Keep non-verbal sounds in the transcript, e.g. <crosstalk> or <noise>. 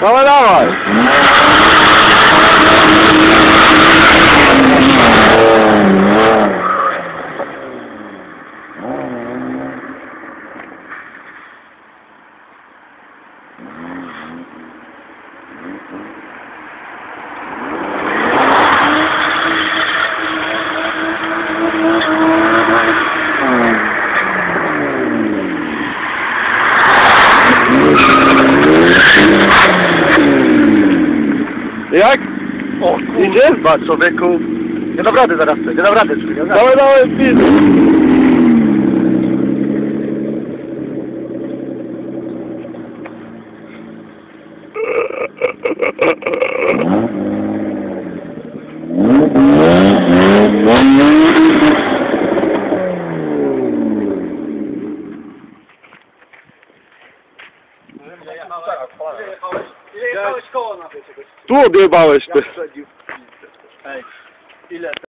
Dawaj, dawaj! Jak? O Idzie? kurwa, człowieku. Nie dam rady zaraz, nie dam rady, człowieku. Dawaj, dawaj, pizz! <laughs> Jechałeś koło na czegoś. Tu odjebałeś ty. Ej, ile